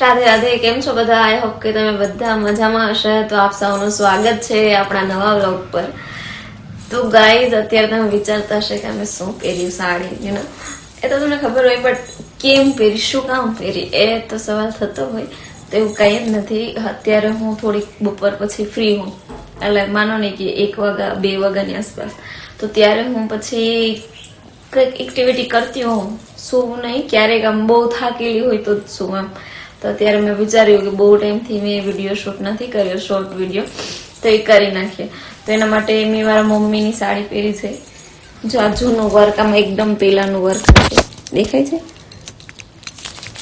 રાધે રાધે, કેમ છો બધા? આઈ હોપ કે તમે બધા મજામાં હશે. તો આપ સૌનું સ્વાગત છે આપણા નવા વ્લોગ પર. તો ગાઈઝ અત્યારે તમે વિચારતા હશે કે અમે શું પહેર્યું સાડી યુ નો એ તો તમને ખબર હોય બટ કેમ પહેરી? શું કામ પહેરી? એ તો સવાલ થતો હોય. તો એવું કંઈ જ નથી. અત્યારે હું થોડીક બપોર પછી ફ્રી હું એટલે માનો ને કે એક વાગા બે વાગ્યાની આસપાસ. તો ત્યારે હું પછી કંઈક એક્ટિવિટી કરતી હોઉં. શું નહીં, ક્યારેક આમ બહુ થાકેલી હોય તો શું એમ તો અત્યારે મેં વિચાર્યું કે બહુ ટાઈમથી મેં વીડિયો શૂટ નથી કર્યો શોર્ટ વીડિયો તો એ કરી નાખીએ. તો એના માટે મેં મારા મમ્મીની સાડી પહેરી છે. જો આ જૂનું વર્ક આમાં એકદમ પહેલાંનું વર્ક છે. દેખાય છે?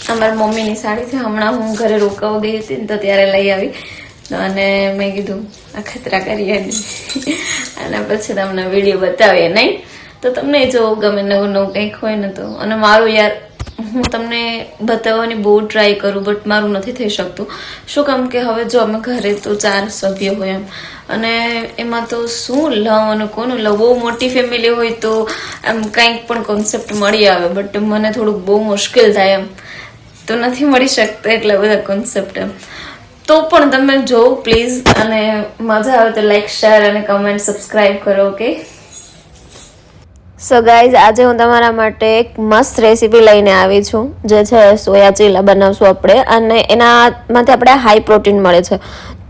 આ મારા મમ્મીની સાડી છે. હમણાં હું ઘરે રોકાવા ગઈ હતી ને તો ત્યારે લઈ આવી. અને મેં કીધું, આ ખતરા કરી અને પછી તમને વીડિયો બતાવીએ, નહીં? તો તમને જો ગમે નવું નવું કંઈક હોય ને તો. અને મારું યાર હું તમને બતાવવાની બહુ ટ્રાય કરું બટ મારું નથી થઈ શકતું. શું કામ કે હવે જો અમે ઘરે તો ચાર સભ્ય હોય એમ. અને એમાં તો શું લવ અને કોનું લવ? બહુ મોટી ફેમિલી હોય તો એમ કંઈક પણ કોન્સેપ્ટ મળી આવે બટ મને થોડુંક બહુ મુશ્કેલ થાય એમ. તો નથી મળી શકતા એટલા બધા કોન્સેપ્ટ એમ. તો પણ તમે જો પ્લીઝ અને મજા આવે તો લાઈક શેર અને કમેન્ટ સબસ્ક્રાઈબ કરો ઓકે સો ગાઈઝ આજે હું તમારા માટે એક મસ્ત રેસીપી લઈને આવી છું. જે છે, સોયા ચીલા બનાવશું આપણે. અને એનામાંથી આપણે હાઈ પ્રોટીન મળે છે.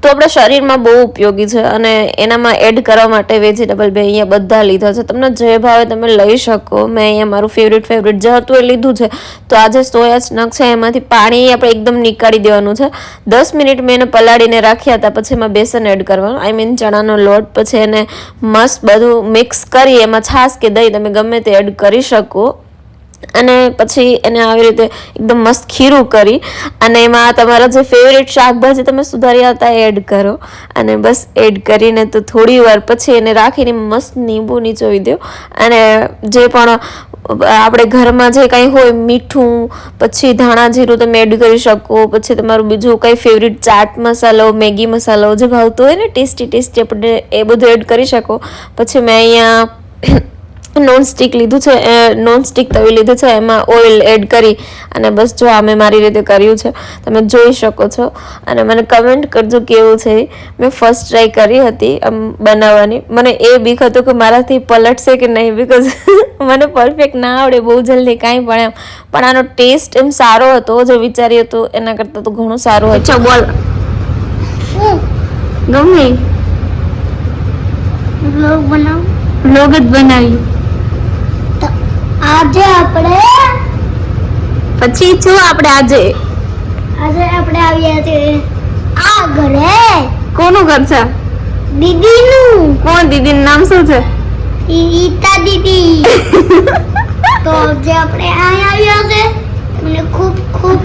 તો આપણા શરીરમાં બહુ ઉપયોગી છે અને એનામાં એડ કરવા માટે વેજીટેબલ બે અહીંયા બધા લીધા છે. તમને જે ભાવે તમે લઈ શકો. મેં અહીંયા મારું ફેવરેટ ફેવરેટ જે હતું એ લીધું છે. તો આજે સોયા સ્નક છે, એમાંથી પાણી આપણે એકદમ નીકાળી દેવાનું છે. દસ મિનિટ મેં એને પલાળીને રાખ્યા હતા, પછી એમાં બેસન એડ કરવાનું. આઈ મીન ચણાનો લોટ, પછી એને મસ્ત બધું મિક્સ કરી, એમાં છાશ કે દહીં તમે ગમે તે એડ કરી શકો. અને પછી એને આવી રીતે એકદમ મસ્ત ખીરું કરી અને એમાં તમારા જે ફેવરેટ શાકભાજી તમે સુધાર્યા હતા એડ કરો. અને બસ એડ કરીને તો થોડી વાર પછી એને રાખીને મસ્ત લીંબુ નીચોવી દો. અને જે પણ આપણે ઘરમાં જે કંઈ હોય મીઠું, પછી ધાણા જીરું તમે એડ કરી શકો, પછી તમારું બીજું કંઈ ફેવરેટ ચાટ મસાલો, મેગી મસાલો જે ભાવતો હોય ને ટેસ્ટી ટેસ્ટી આપણે એ બધું એડ કરી શકો. પછી મેં અહીંયા નોન સ્ટિક લીધું છે એ નોન સ્ટિક તવી લીધું છે એમાં ઓઇલ એડ કરી અને બસ જો આ મેં મારી રીતે કર્યું છે તમે જોઈ શકો છો. અને મને કમેન્ટ કરજો કેવું છે મેં ફર્સ્ટ ટ્રાય કરી હતી આમ બનાવવાની. મને એ બીક હતું કે મારાથી પલટશે કે નહીં બિકોઝ મને પરફેક્ટ ના આવડે બહુ જલ્દી કાંઈ પણ એમ. પણ આનો ટેસ્ટ એમ સારો હતો જે વિચાર્યું હતું એના કરતાં તો ઘણું સારું હોય છે બોલ. ગમે. વ્લોગ બનાવ? લોગ જ બનાવ્યું આજે આપણે પછી શું આપણે આજે? આજે આપણે આવ્યા છે આ ઘરે કોનું ઘર છે? દીદીનું. કોણ દીદીનું નામ શું છે? ઈતા દીદી. તો જે આપણે અહીં આવ્યા છે તમને ખૂબ ખૂબ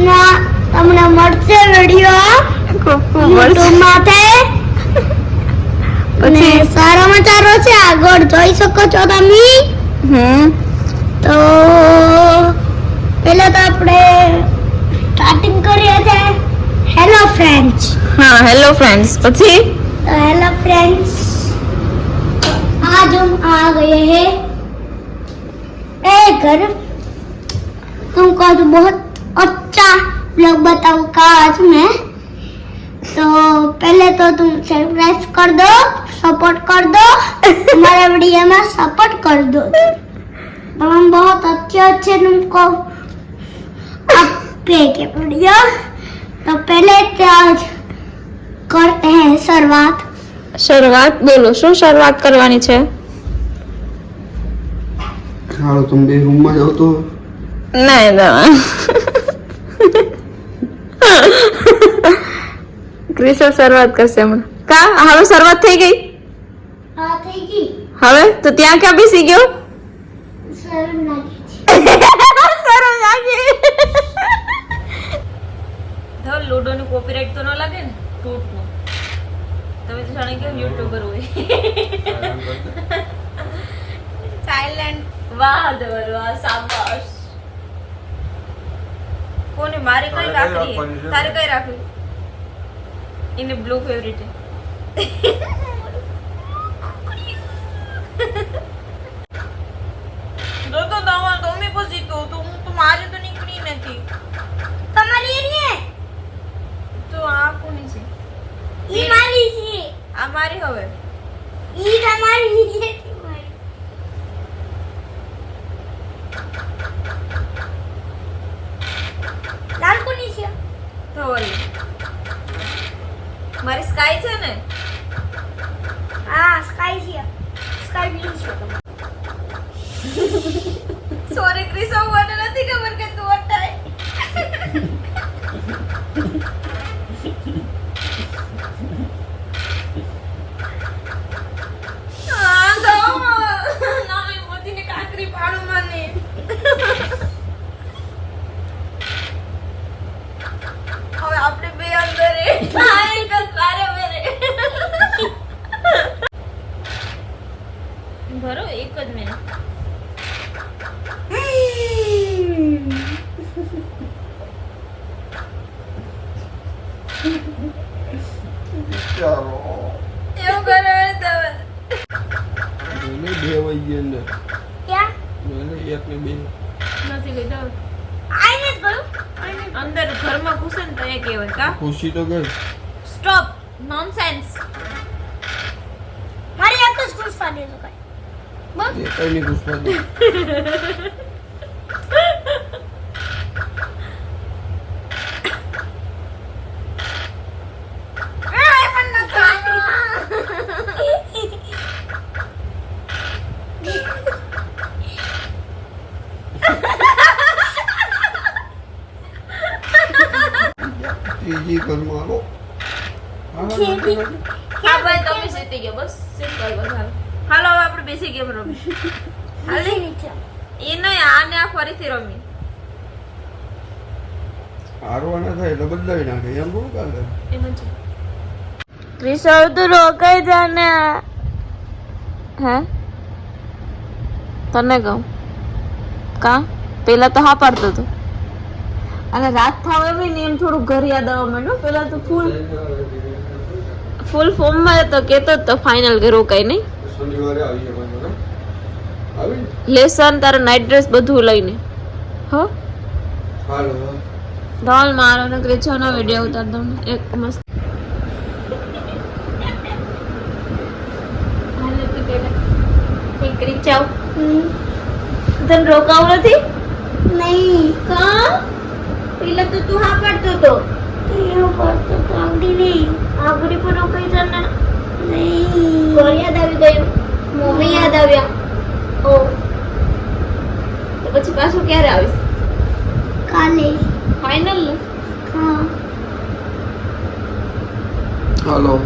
ના તમને મળશે વીડિયો ખૂબ ખૂબ. માથે. અને પછી? સારો છે. આગળ જોઈ શકો છો તમે. હમ તો પહેલા તો આપણે સ્ટાર્ટિંગ કરીએ છે હેલો ફ્રેન્ડ્સ હા હેલો ફ્રેન્ડ્સ પછી तो हेलो फ्रेंड्स आज हम आ गए हैं एक घर तुमको आज बहुत अच्छा ब्लॉग बताऊंगा आज मैं तो पहले तो तुम सब्सक्राइब कर दो सपोर्ट कर दो हमारे वीडियो में सपोर्ट कर दो तो हम बहुत अच्छे अच्छे तुमको आपके वीडियो तो पहले तो आज करते हैं शुरुआत શરૂઆત બોલો શું શરૂઆત કરવાની છે હાલો તમે બે રૂમમાં જાઓ તો નહીં ક્રિસો શરૂઆત કરશે હમણાં કા હવે શરૂઆત થઈ ગઈ આ થઈ ગઈ હવે? તો ત્યાં ક્યાં બેસી ગયો? શરમ લાગે. તો લૂડો નું કોપીરાઇટ તો ન લાગે ને? ટૂટનું તમે તો જાણે કે યુટ્યુબર હોય. સાયલેન્ટ વાહ દેવર વાહ શાબાશ. કોને મારી કઈ રાખવી? તારે કઈ રાખવી? એને બ્લુ ફેવરિટ તમારી હવે. ઈ તમારી લાલ કોની છે? તો મારી સ્કાય છે ને? હા સ્કાય છે. સ્કાય બ્લુ છે સોરી ક્રિસ મને નથી ખબર કે તું અટાય. મેલે બે અંદર ક્યાં મેલે એક ને બે નથી ગઈ તો આઈને જ ગયું અંદર ઘરમાં ઘૂસે ને તો એ કહેવાય કા ખુશી તો ગઈ સ્ટોપ નોનસેન્સ મારી એક જ ગુસ્સા દેજો કઈ બસ એ કઈ નહીં પુષ્પા દે એ પણ ન ખાવાનું આવો હા, ભાઈ તમે ગયા બસ સીટ કર બસ હાલો. હાલો હવે આપણે બેસી ગેમ રમી હાલી? એ નહીં આને આ ફરીથી રમી. હારવાના થાય એટલે બદલાવી નાખે. એમ થોડું કાલે? એમ જ ક્રિશવ તું રોકાઈ જાને હે? તને કહું. કા? પેલા તો હા પાડતો હતો. અને રાત થાવ એમ ને એમ થોડું ઘર યાદ આવવા માંડ્યું. પેલા તો ફૂલ ફૂલ ફોર્મમાં હતો કેતો જ તો ફાઇનલ કે રોકાય નહીં? લેસન તારો નાઇટ ડ્રેસ બધું લઈને. હો? હાલો હા. મારો ને ક્રેચાનો વિડિયો ઉતાર દઉં એક મસ્ત ક્રિચાવ તને રોકાવું નથી? નહીં. કા? પેલા તો તું હા પાડતો તો? એવું કરતો તો આવડી નહીં. આગળ પર રોકાઈ જાને નહીં. ઘર યાદ આવી ગયું મમ્મી યાદ આવ્યા. ઓ. તો પછી પાછું ક્યારે આવીશ? કાલે. ફાઇનલ હા. હાલો.